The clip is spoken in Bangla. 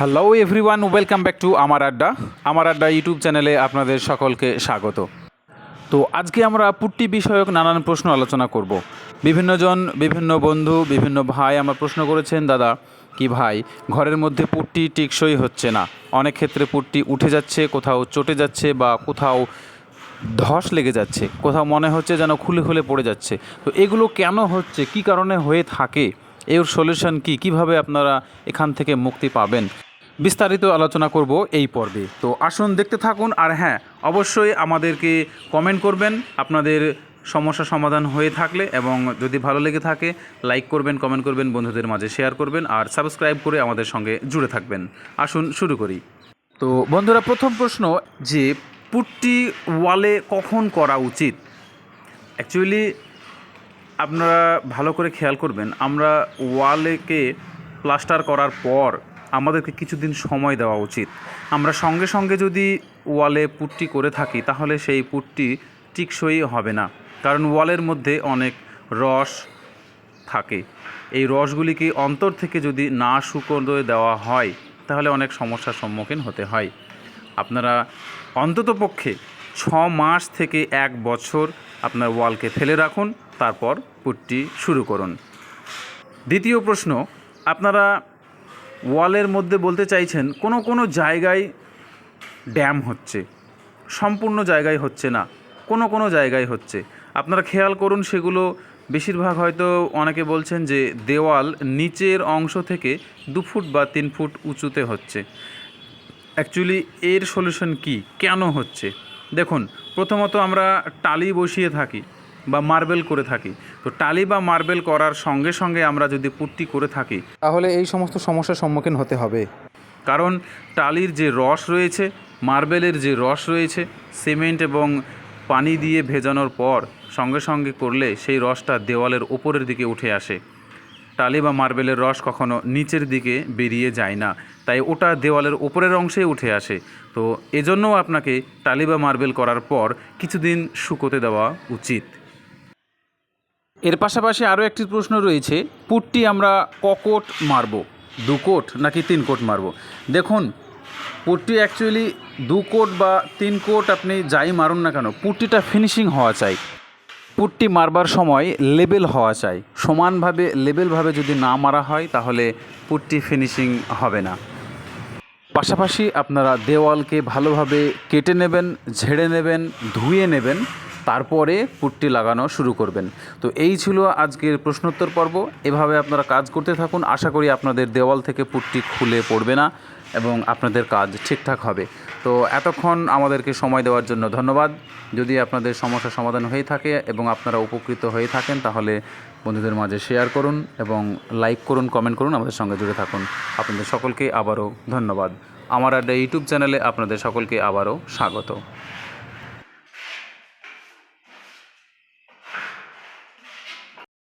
Hello everyone welcome back to আমার আড্ডা আমার আড্ডা ইউটিউব চ্যানেলে আপনাদের সকলকে স্বাগত। তো আজকে আমরা পুট্টি বিষয়ক নানান প্রশ্ন আলোচনা করব। বিভিন্নজন বিভিন্ন বন্ধু, বিভিন্ন ভাই আমার প্রশ্ন করেছেন, দাদা, কি ভাই? ঘরের মধ্যে পুট্টি টিকসই হচ্ছে না। অনেক ক্ষেত্রে পুট্টি উঠে যাচ্ছে, কোথাও চটে যাচ্ছে বা কোথাও ধস লেগে যাচ্ছে। কোথাও মনে হচ্ছে যেন খুলে খুলে পড়ে যাচ্ছে। তো এগুলো কেন হচ্ছে? কি কারণে হয়ে থাকে? এর সলিউশন কি? কীভাবে আপনারা এখান থেকে মুক্তি পাবেন? বিস্তারিত আলোচনা করব এই পর্বে। তো আসুন দেখতে থাকুন আর হ্যাঁ অবশ্যই আমাদেরকে কমেন্ট করবেন। আপনাদের সমস্যা সমাধান হয়ে থাকলে এবং যদি ভালো লেগে থাকে লাইক করবেন কমেন্ট করবেন, বন্ধুদের মাঝে শেয়ার করবেন আর সাবস্ক্রাইব করে আমাদের সঙ্গে জুড়ে থাকবেন। আসুন শুরু করি। তো বন্ধুরা, প্রথম প্রশ্ন যে পুট্টি ওয়ালে কখন করা উচিত? অ্যাকচুয়ালি আপনারা ভালো করে খেয়াল করবেন, আমরা ওয়ালেকে প্লাস্টার করার পর আমাদেরকে কিছুদিন সময় দেওয়া উচিত। আমরা সঙ্গে সঙ্গে যদি ওয়ালে পুট্টি করে থাকি, তাহলে সেই পুট্টি টিকসই হবে না। কারণ ওয়ালের মধ্যে অনেক রস থাকে। এই রসগুলিকে অন্তর থেকে যদি না শুকোতে দেওয়া হয়, তাহলে অনেক সমস্যার সম্মুখীন হতে হয়। আপনারা অন্ততপক্ষে ছ মাস থেকে এক বছর আপনার ওয়ালকে ফেলে রাখুন, তারপর পুট্টি শুরু করুন। দ্বিতীয় প্রশ্ন, আপনারা ওয়ালের মধ্যে বলতে চাইছেন, কোনো কোনো জায়গায় ড্যাম হচ্ছে, সম্পূর্ণ জায়গায় হচ্ছে না, কোনো কোনো জায়গায় হচ্ছে। আপনারা খেয়াল করুন, সেগুলো বেশিরভাগ হয়তো অনেকে বলছেন যে দেওয়াল নিচের অংশ থেকে দু ফুট বা তিন ফুট উঁচুতে হচ্ছে। অ্যাকচুয়ালি এর সলিউশন কি? কেন হচ্ছে? দেখুন, প্রথমত আমরা টালি বসিয়ে থাকি। বা মার্বেল করে থাকি। তো টালি বা মার্বেল করার সঙ্গে সঙ্গে আমরা যদি পুট্টি করে থাকি তাহলে এই সমস্ত সমস্যার সম্মুখীন হতে হবে। কারণ টালির যে রস রয়েছে মার্বেলের যে রস রয়েছে সিমেন্ট এবং পানি দিয়ে ভেজানোর পর সঙ্গে সঙ্গে করলে সেই রসটা দেওয়ালের ওপরের দিকে উঠে আসে। টালি বা মার্বেলের রস কখনো নিচের দিকে বেরিয়ে যায় না তাই ওটা দেওয়ালের ওপরের অংশে উঠে আসে। তো এজন্যও আপনাকে টালি বা মার্বেল করার পর কিছুদিন শুকোতে দেওয়া উচিত। এর পাশাপাশি আরও একটি প্রশ্ন রয়েছে, পুটটি আমরা ককোট মারব? দু কোট নাকি তিন কোট মারব? দেখুন, পুটটি অ্যাকচুয়ালি দু কোট বা তিন কোট আপনি যাই মারুন না কেন, পুটটিটা ফিনিশিং হওয়া চাই। পুটটি মারবার সময় লেবেল হওয়া চাই। সমানভাবে লেবেলভাবে যদি না মারা হয়, তাহলে পুটটি ফিনিশিং হবে না। পাশাপাশি আপনারা দেওয়ালকে ভালোভাবে কেটে নেবেন, ঝেড়ে নেবেন, ধুয়ে নেবেন, তারপরে পুটটি লাগানো শুরু করবেন। তো এই ছিল আজকের প্রশ্নোত্তর পর্ব। এভাবে আপনারা কাজ করতে থাকুন। আশা করি আপনাদের দেওয়াল থেকে পুটটি খুলে পড়বে না। এবং আপনাদের কাজ ঠিকঠাক হবে। তো এতক্ষণ আমাদেরকে সময় দেওয়ার জন্য ধন্যবাদ। যদি আপনাদের সমস্যা সমাধান হয়ে থাকে এবং আপনারা উপকৃত হয়ে থাকেন, তাহলে বন্ধুদের মাঝে শেয়ার করুন এবং লাইক করুন কমেন্ট করুন, আমাদের সঙ্গে জুড়ে থাকুন। আপনাদের সকলকে আবারও ধন্যবাদ। আমার আড্ডা ইউটিউব চ্যানেলে আপনাদের সকলকে আবারও স্বাগত।